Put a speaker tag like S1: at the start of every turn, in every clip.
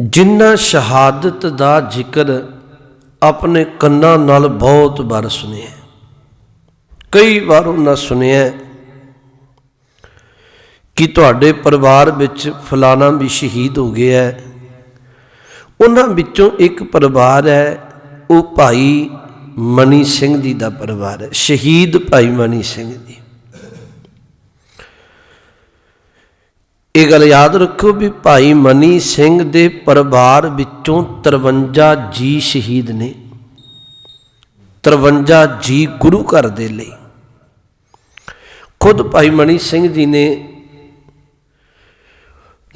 S1: ਜਿਨ੍ਹਾਂ ਸ਼ਹਾਦਤ ਦਾ ਜ਼ਿਕਰ ਆਪਣੇ ਕੰਨਾਂ ਨਾਲ ਬਹੁਤ ਵਾਰ ਸੁਣਿਆ ਕਈ ਵਾਰ ਉਹਨਾਂ ਸੁਣਿਆ ਕਿ ਤੁਹਾਡੇ ਪਰਿਵਾਰ ਵਿੱਚ ਫਲਾਣਾ ਵੀ ਸ਼ਹੀਦ ਹੋ ਗਿਆ ਹੈ। ਉਹਨਾਂ ਵਿੱਚੋਂ ਇੱਕ ਪਰਿਵਾਰ ਹੈ, ਉਹ ਭਾਈ ਮਨੀ ਸਿੰਘ ਜੀ ਦਾ ਪਰਿਵਾਰ ਹੈ। ਸ਼ਹੀਦ ਭਾਈ ਮਨੀ ਸਿੰਘ ਇਹ ਗੱਲ ਯਾਦ ਰੱਖੋ ਵੀ ਭਾਈ ਮਨੀ ਸਿੰਘ ਦੇ ਪਰਿਵਾਰ ਵਿੱਚੋਂ 53 ਜੀ ਸ਼ਹੀਦ ਨੇ। 53 ਜੀ ਗੁਰੂ ਘਰ ਦੇ ਲਈ। ਖੁਦ ਭਾਈ ਮਨੀ ਸਿੰਘ ਜੀ ਨੇ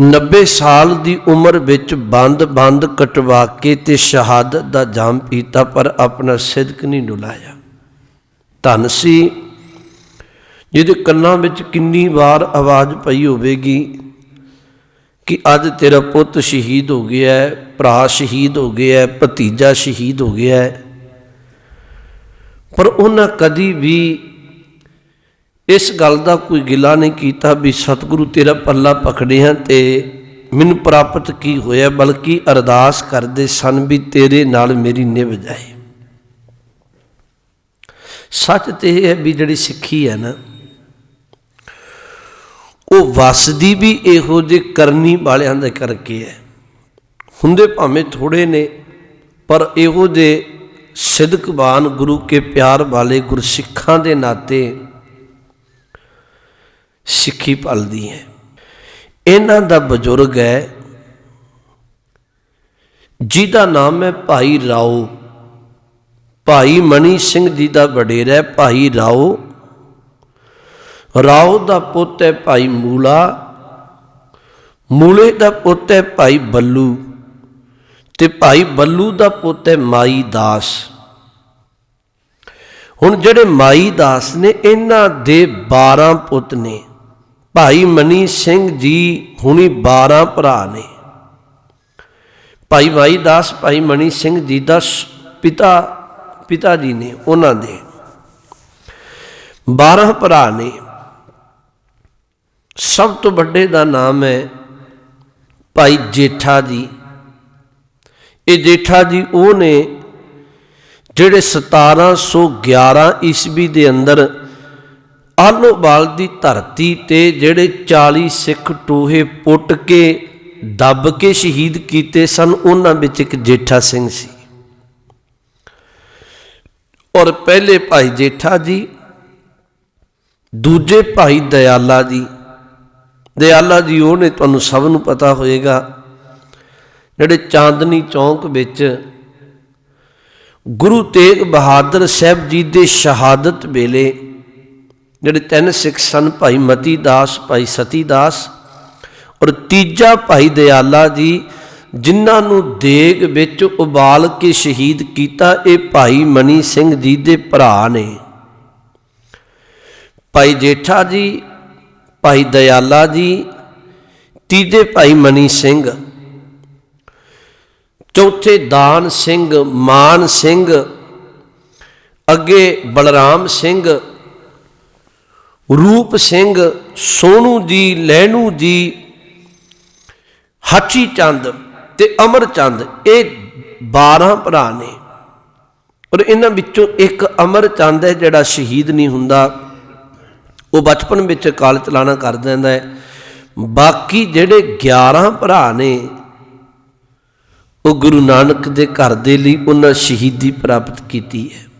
S1: 90 ਸਾਲ ਦੀ ਉਮਰ ਵਿੱਚ ਬੰਦ-ਬੰਦ ਕਟਵਾ ਕੇ ਤੇ ਸ਼ਹਾਦਤ ਦਾ ਜਾਮ ਪੀਤਾ, ਪਰ ਆਪਣਾ ਸਿਦਕ ਨਹੀਂ ਡੁਲਾਇਆ। ਧਨ ਸੀ। ਜਿਹਦੇ ਕੰਨਾਂ ਵਿੱਚ ਕਿੰਨੀ ਵਾਰ ਆਵਾਜ਼ ਪਈ ਹੋਵੇਗੀ ਕਿ ਅੱਜ ਤੇਰਾ ਪੁੱਤ ਸ਼ਹੀਦ ਹੋ ਗਿਆ ਹੈ, ਭਰਾ ਸ਼ਹੀਦ ਹੋ ਗਿਆ ਹੈ, ਭਤੀਜਾ ਸ਼ਹੀਦ ਹੋ ਗਿਆ ਹੈ। ਪਰ ਉਹਨਾਂ ਕਦੀ ਵੀ ਇਸ ਗੱਲ ਦਾ ਕੋਈ ਗਿਲਾ ਨਹੀਂ ਕੀਤਾ ਵੀ ਸਤਿਗੁਰੂ ਤੇਰਾ ਪੱਲਾ ਪਕੜਿਆ ਤੇ ਮੈਨੂੰ ਪ੍ਰਾਪਤ ਕੀ ਹੋਇਆ, ਬਲਕਿ ਅਰਦਾਸ ਕਰਦੇ ਸਨ ਵੀ ਤੇਰੇ ਨਾਲ ਮੇਰੀ ਨਿਭ ਜਾਏ। ਸੱਚ ਤੇ ਇਹ ਹੈ ਵੀ ਜਿਹੜੀ ਸਿੱਖੀ ਹੈ ਨਾ ਉਹ ਵਸਦੀ ਵੀ ਇਹੋ ਜਿਹੇ ਕਰਨੀ ਵਾਲਿਆਂ ਦੇ ਕਰਕੇ ਹੈ। ਹੁੰਦੇ ਭਾਵੇਂ ਥੋੜੇ ਨੇ, ਪਰ ਇਹੋ ਜਿਹੇ ਸਿਦਕਵਾਨ ਗੁਰੂ ਕੇ ਪਿਆਰ ਵਾਲੇ ਗੁਰਸਿੱਖਾਂ ਦੇ ਨਾਤੇ ਸਿੱਖੀ ਪਲਦੀ ਹੈ। ਇਹਨਾਂ ਦਾ ਬਜ਼ੁਰਗ ਹੈ, ਜਿਹਦਾ ਨਾਮ ਹੈ ਭਾਈ ਰਾਓ। ਭਾਈ ਮਣੀ ਸਿੰਘ ਜੀ ਦਾ ਵਡੇਰਾ ਭਾਈ ਰਾਓ ਰਾਓ ਦਾ ਪੁੱਤ ਹੈ ਭਾਈ ਮੂਲਾ, ਮੂਲੇ ਦਾ ਪੁੱਤ ਹੈ ਭਾਈ ਬੱਲੂ ਤੇ ਭਾਈ ਬੱਲੂ ਦਾ ਪੁੱਤ ਹੈ ਮਾਈ ਦਾਸ। ਹੁਣ ਜਿਹੜੇ ਮਾਈ ਦਾਸ ਨੇ, ਇਹਨਾਂ ਦੇ 12 ਪੁੱਤ ਨੇ। ਭਾਈ ਮਨੀ ਸਿੰਘ ਜੀ ਹੁਣੀ 12 ਭਰਾ ਨੇ। ਭਾਈ ਮਾਈ ਦਾਸ, ਭਾਈ ਮਨੀ ਸਿੰਘ ਜੀ ਦਾ ਪਿਤਾ ਪਿਤਾ ਜੀ ਨੇ ਉਹਨਾਂ ਦੇ। 12 ਭਰਾ ਨੇ। ਸਭ ਤੋਂ ਵੱਡੇ ਦਾ ਨਾਮ ਹੈ ਭਾਈ ਜੇਠਾ ਜੀ। ਇਹ ਜੇਠਾ ਜੀ ਉਹ ਨੇ ਜਿਹੜੇ 1711 ਈਸਵੀ ਦੇ ਅੰਦਰ ਆਲੋਵਾਲ ਦੀ ਧਰਤੀ ਤੇ ਜਿਹੜੇ 40 ਸਿੱਖ ਟੋਹੇ ਪੁੱਟ ਕੇ, ਦੱਬ ਕੇ ਸ਼ਹੀਦ ਕੀਤੇ ਸਨ, ਉਹਨਾਂ ਵਿੱਚ ਇੱਕ ਜੇਠਾ ਸਿੰਘ ਸੀ। ਔਰ ਪਹਿਲੇ ਭਾਈ ਜੇਠਾ ਜੀ, ਦੂਜੇ ਭਾਈ ਦਇਆਲਾ ਜੀ ਦਇਆਲਾ ਜੀ, ਉਹ ਨੇ ਤੁਹਾਨੂੰ ਸਭ ਨੂੰ ਪਤਾ ਹੋਏਗਾ। ਜਿਹੜੇ ਚਾਂਦਨੀ ਚੌਂਕ ਵਿੱਚ ਗੁਰੂ ਤੇਗ ਬਹਾਦਰ ਸਾਹਿਬ ਜੀ ਦੇ ਸ਼ਹਾਦਤ ਵੇਲੇ ਜਿਹੜੇ ਤਿੰਨ ਸਿੱਖ ਸਨ, ਭਾਈ ਮਤੀ ਦਾਸ, ਭਾਈ ਸਤੀ ਦਾਸ ਔਰ ਤੀਜਾ ਭਾਈ ਦਿਆਲਾ ਜੀ, ਜਿਨ੍ਹਾਂ ਨੂੰ ਦੇਗ ਵਿੱਚ ਉਬਾਲ ਕੇ ਸ਼ਹੀਦ ਕੀਤਾ, ਇਹ ਭਾਈ ਮਨੀ ਸਿੰਘ ਜੀ ਦੇ ਭਰਾ ਨੇ। ਭਾਈ ਜੇਠਾ ਜੀ ਭਾਈ ਦਇਆਲਾ ਜੀ, ਤੀਜੇ ਭਾਈ ਮਨੀ ਸਿੰਘ, ਚੌਥੇ ਦਾਨ ਸਿੰਘ ਮਾਨ ਸਿੰਘ, ਅੱਗੇ ਬਲਰਾਮ ਸਿੰਘ, ਰੂਪ ਸਿੰਘ ਸੋਨੂ ਜੀ ਲੈਣੂ ਜੀ, ਹਾਚੀ ਚੰਦ ਤੇ ਅਮਰ ਚੰਦ, ਇਹ 12 ਭਰਾ ਨੇ। ਔਰ ਇਹਨਾਂ ਵਿੱਚੋਂ ਇੱਕ ਅਮਰ ਚੰਦ ਹੈ ਜਿਹੜਾ ਸ਼ਹੀਦ ਨਹੀਂ ਹੁੰਦਾ। ਉਹ ਬਚਪਨ ਵਿੱਚ ਕਾਲ ਚਲਾਣਾ ਕਰ ਦਿੰਦਾ ਹੈ। ਬਾਕੀ ਜਿਹੜੇ 11 ਭਰਾ ਨੇ, ਉਹ ਗੁਰੂ ਨਾਨਕ ਦੇ ਘਰ ਦੇ ਲਈ ਉਹਨਾਂ ਸ਼ਹੀਦੀ ਪ੍ਰਾਪਤ ਕੀਤੀ ਹੈ।